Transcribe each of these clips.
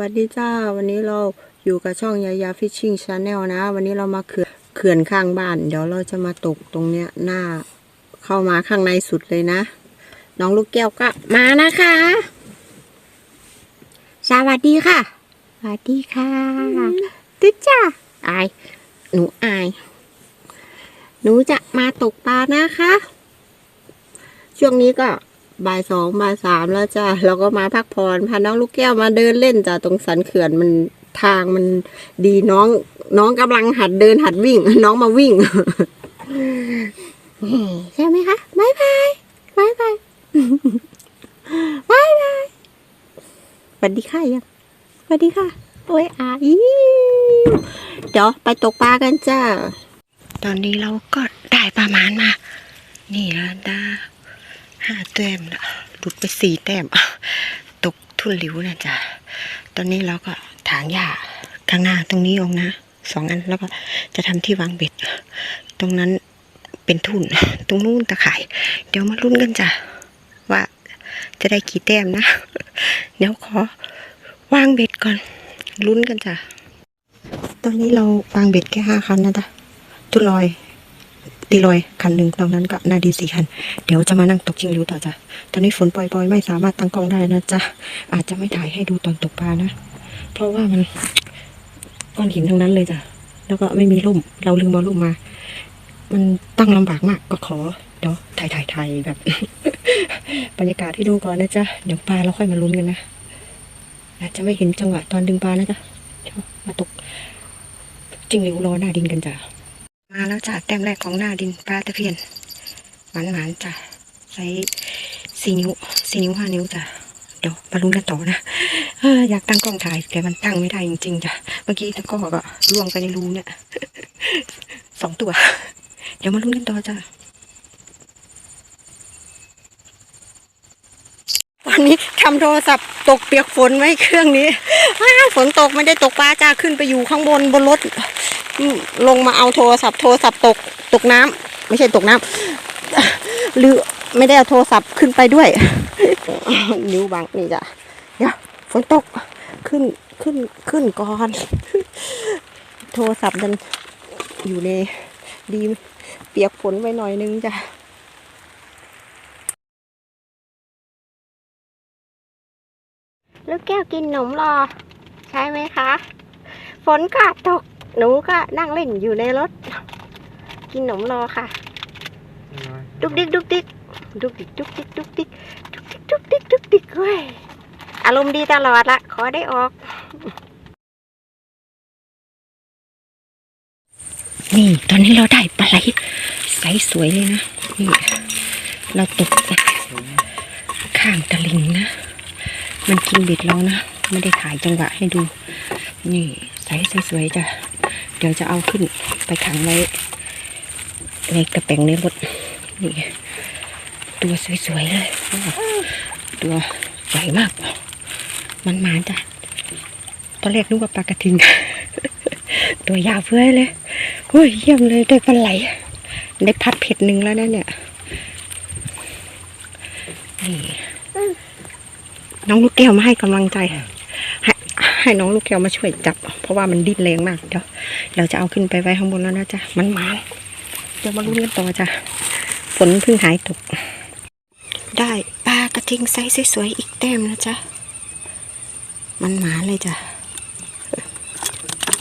วัสดีจ้า วันนี้เราอยู่กับช่องยายาฟิชชิ่งชาแนลนะ วันนี้เรามาเขื่อนเขื่อนข้างบ้าน เดี๋ยวเราจะมาตกตรงเนี้ยหน้าเข้ามาข้างในสุดเลยนะ น้องลูกแก้วก็มานะคะ สวัสดีค่ะ สวัสดีค่ะตึ๊ดจ้าอาย หนูอาย หนูจะมาตกปลานะคะ ช่วงนี้ก็ บ่ายสองบ่ายสามแล้วจ้ะเราก็มาพักผ่อนพาน้องลูกแก้วมาเดินเล่นจ้ะตรงสันเขื่อนมันทางมันดีน้อง น้องกำลังหัดเดินหัดวิ่ง น้องมาวิ่งใช่ไหมคะบายบายบายบายบายบายสวัสดีค่ะยังสวัสดีค่ะโอ้ยอาอีเดี๋ยวไปตกปลากันจ้า ตอนนี้เราก็ได้ประมาณมา นี่แล้วได้ ห้าแต้มละหลุดไปสี่แต้ม ตกทุ่นหลิวนะจ๊ะ ตอนนี้เราก็ถางหญ้าข้างหน้าตรงนี้ออกนะสองอันแล้วก็จะทำที่วางเบ็ด ตรงนั้นเป็นทุ่น ตรงนู้นตะข่าย เดี๋ยวมาลุ้นกันจ้ะ ว่าจะได้กี่แต้มนะ เดี๋ยวขอวางเบ็ดก่อน ลุ้นกันจ้ะ ตอนนี้เราวางเบ็ดแค่ห้าคันนะจ๊ะทุนลอย ตีลอยคันหนึ่งตรงนั้นก็นาดีสี่คัน เดี๋ยวจะมานั่งตกชิงริวต่อจ้ะตอนนี้ฝนปล่อยๆ ไม่สามารถตั้งกล้องได้นะจ๊ะ อาจจะไม่ถ่ายให้ดูตอนตกปลานะ เพราะว่ามันก้อนหินทั้งนั้นเลยจ้ะ แล้วก็ไม่มีร่ม เราลืมเอาร่มมา มันตั้งลำบากมากก็ขอ เดี๋ยวถ่ายถ่ายถ่ายแบบ บรรยากาศให้ดูก่อนนะจ๊ะ เดี๋ยวปลาเราค่อยมาลุ้นกันนะ อาจจะไม่เห็นจังหวะตอนดึงปลานะจ๊ะมาตกจิงหริ้วรอหน้าดินกันจ้ะ มาแล้วจ้ะแต้มแรกของหน้าดินปลาตะเพียนหวานหวานจ้ะใช้สี่นิ้วสี่นิ้วห้านิ้วจ้ะเดี๋ยวมาลุ้นกันต่อนะอยากตั้งกล้องถ่ายแต่มันตั้งไม่ได้จริงๆจ้ะเมื่อกี้ตะก้อก็ล่วงไปในรูเนี่ยสองตัว เดี๋ยวมาลุ้นกันต่อจ้ะ วันนี้ทำโทรศัพท์ตกเปียกฝนไว้เครื่องนี้ฝนตกไม่ได้ตกปลาจ้าขึ้นไปอยู่ข้างบนบนรถลงมาเอาโทรศัพท์ โทรศัพท์ตกตกน้ำไม่ใช่ตกน้ำหรือไม่ได้เอาโทรศัพท์ขึ้นไปด้วย นิ้วบังนี่จ้ะเดี๋ยวฝนตกขึ้นขึ้นขึ้นก่อน โทรศัพท์ดันอยู่ในดีเปียกฝนไว้หน่อยนึงจ้ะ ลูกแก้วกินขนมรอ ใช่ไหมคะ ฝนก็ตก หนูก็นั่งเล่นอยู่ในรถ กินขนมรอค่ะ ดุกดิกดุกดิกดุกดิกดุกดิกดุกดิกดุกดิกดุกดิกดุกดิกเว้ยอารมณ์ดีตลอดละ ขอได้ออก นี่ ตอนนี้เราได้ปลาไหลไซส์สวยเลยนะ นี่ เราตกข้างตะลิงนะ มันกินเบ็ดเรานะ ไม่ได้ถ่ายจังหวะให้ดู นี่ไซส์สวยๆจ้ะ เดี๋ยวจะเอาขึ้นไปขังไว้ ในกระแปงในรถ นี่ ตัวสวยๆเลย ตัวใหญ่มาก มันมาจ้ะ ตอนแรกนึกว่าปลากระทิง ตัวยาวเฟ้ยเลยโอ้ยเยี่ยมเลยได้ปลาไหล ได้พัดเผ็ดหนึ่งแล้วนะเนี่ย นี่ น้องลูกแก้วมาให้กำลังใจให้ให้น้องลูกแก้วมาช่วยจับ เพราะว่ามันดิ้นแรงมากเดี๋ยวเราจะเอาขึ้นไปไว้ข้างบนแล้วนะจ๊ะมันมาเดี๋ยวมาลุ้นกันต่อจ้ะฝนเพิ่งหายตก ได้ปลากระทิงไซส์สวยๆอีกแต้มนะจ๊ะมันหมาเลยจ้ะ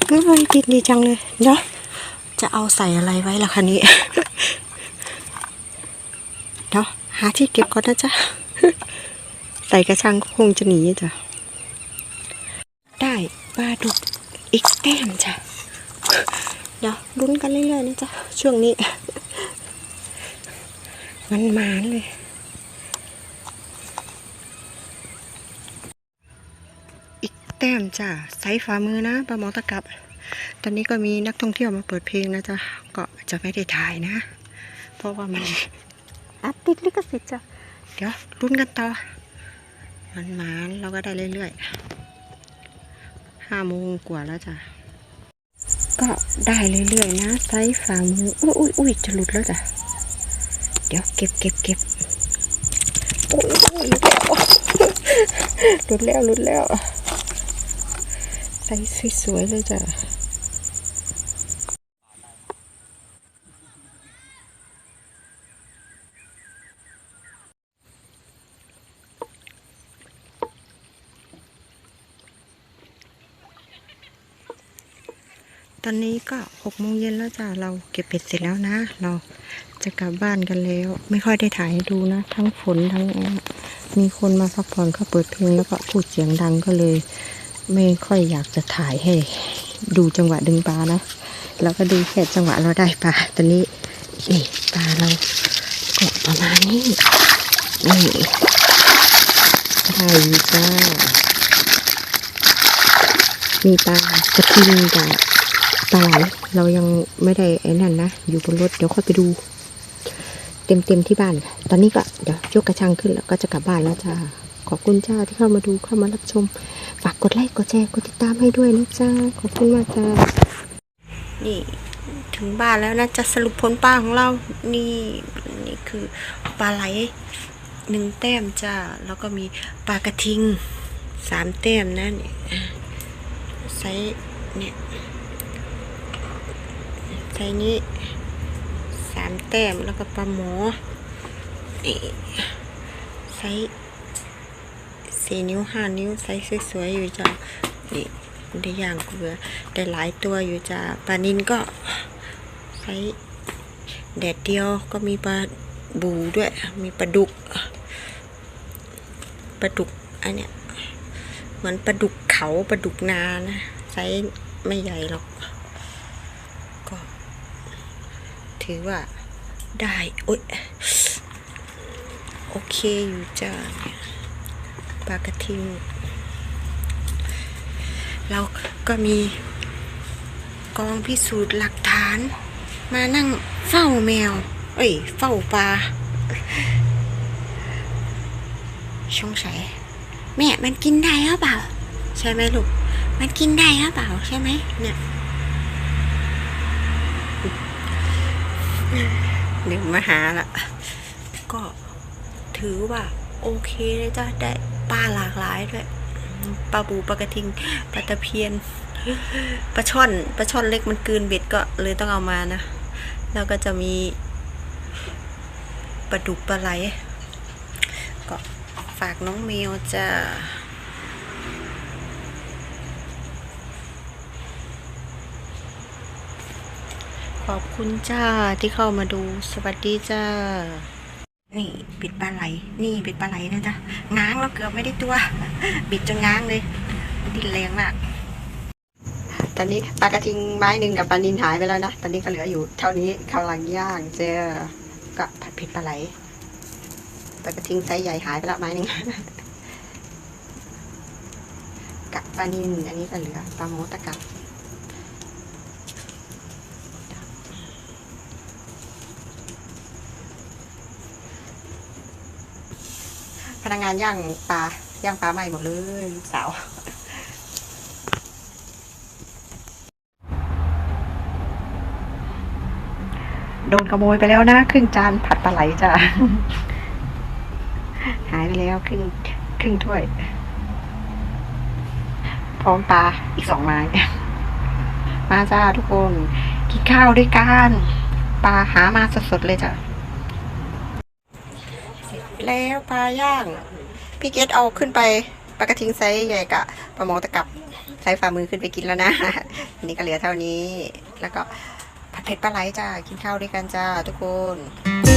เฮ้ยกินดีจังเลยเนาะจะเอาใส่อะไรไว้ล่ะคะนี้เดี๋ยวหาที่เก็บก่อนนะจ๊ะ ใส่กระชังก็คงจะหนีจ้ะ ได้ปลาดุกอีกแต้มจ้ะ เดี๋ยวลุ้นกันเรื่อยๆนะจ๊ะ ช่วงนี้ มันหมานเลย อีกแต้มจ้ะไซส์ฝ่ามือนะปลาหมอตะกับ ตอนนี้ก็มีนักท่องเที่ยวมาเปิดเพลงนะจ๊ะ ก็จะไม่ได้ถ่ายนะ เพราะว่ามันอัดติดลิขสิทธิ์จ้ะ เดี๋ยวลุ้นกันต่อ มันหมานเราก็ได้เรื่อยๆห้าโมงกว่าแล้วจ้ะ ก็ได้เรื่อยๆนะไซส์ฝ่ามือ อุ้ยอุ้ยอุ้ยจะหลุดแล้วจ้ะ เดี๋ยวเก็บเก็บเก็บอ้ยโอ้ยหลุดแล้วหลุดแล้วหลุดแล้วใส่สวยๆเลยจ้ะ ตอนนี้ก็หกโมงเย็นแล้วจ้ะเราเก็บเห็ดเสร็จแล้วนะ เราจะกลับบ้านกันแล้ว ไม่ค่อยได้ถ่ายให้ดูนะ ทั้งฝนทั้งมีคนมาพักผ่อนเขาเปิดเพลงแล้วก็พูดเสียงดังก็เลย ไม่ค่อยอยากจะถ่ายให้ ดูจังหวะดึงปลานะแล้วก็ดูแค่จังหวะเราได้ปลาตอนนี้นี่ปลาเราก็ประมาณนี้นี่ได้อยู่จ้ามีปลากระทิงกับ ปลาไหลเรายังไม่ได้ไอ้นั่นนะ อยู่บนรถเดี๋ยวค่อยไปดู เต็มเต็มที่บ้านค่ะตอนนี้ก็เดี๋ยวยกกระชังขึ้นแล้วก็จะกลับบ้านแล้วจ้าขอบคุณจ้าที่เข้ามาดูเข้ามารับชม ฝากกดไลค์กดแชร์กดติดตามให้ด้วยนะจ้าขอบคุณมากจ้านี่ถึงบ้านแล้วนะจะสรุปผลปลาของเรา นี่นี่คือปลาไหลหนึ่งแต้มจ้าแล้วก็มีปลากระทิงสามแต้มนะเนี่ยไซส์เนี่ย ไซนี้สามแต้มแล้วก็ปลาหมอนี่ไซสี่นิ้วห้านิ้วไซส์สวยๆอยู่จ้ะนี่ได้ย่างเกลือได้หลายตัวอยู่จ้ะปลานินก็ไซส์แดดเดียวก็มีปลาบูด้วย มีปลาดุกปลาดุกอันเนี้ยเหมือนปลาดุกเขาปลาดุกนานะไซส์ไม่ใหญ่หรอก ถือว่าได้โอ๊ยโอเคอยู่จ้าปลากระทิงเราก็มีกองพิสูจน์หลักฐาน มานั่งเฝ้าแมว เอ้ย เฝ้าปลาช่องใสแม่มันกินได้หรือเปล่า ใช่ไหมลูก มันกินได้หรือเปล่าใช่ไหมเนี่ย เดี๋ยวมาหาละก็ถือว่าโอเคเลยจ้ะได้ปลาหลากหลายด้วยปลาบูปลากระทิงปลาตะเพียนปลาช่อนปลาช่อนเล็กมันกืนเบ็ดก็เลยต้องเอามานะแล้วก็จะมีปลาดุกปลาไหลก็ฝากน้องเมลจะ ข อบคุณจ้าที่เข้ามาดูสวัสดีจ้า นี่ปิดปลาไหล นี่ปิดปลาไหลนะจ๊ะง้างแล้วเกือบไม่ได้ตัว บิดจนง้างเลยดินแรงมากตอนนี้ปลากระทิงไม้หนึ่งกับปลานินหายไปแล้วนะตอนนี้ก็เหลืออยู่ เท่านี้กำลังย่างเจอก็ผัดเผ็ดปลาไหลปลากระทิงไซส์ใหญ่หายไปแล้วไม้หนึ่งกับปลานินอันนี้ก็เหลือปลาโมตะกับ นักงานย่างปลาย่างปลาใหม่หมดเลยลูกสาวโดนขโมยไปแล้วนะครึ่งจานผัดปลาไหลจ้ะหายไปแล้วครึ่งครึ่งถ้วย พร้อมปลาอีกสองไม้มาจ้าทุกคนกินข้าวด้วยกันปลาหามาสดๆเลยจ้ะ แล้วปลาย่าง พี่เกดเอาขึ้นไปปลากระทิงไซส์ใหญ่กะปลาหมอตะกับใช้ฝ่ามือขึ้นไปกินแล้วนะอันนี้ก็เหลือเท่านี้ แล้วก็ผัดเผ็ดปลาไหลจ้ากินข้าวด้วยกันจ้าทุกคน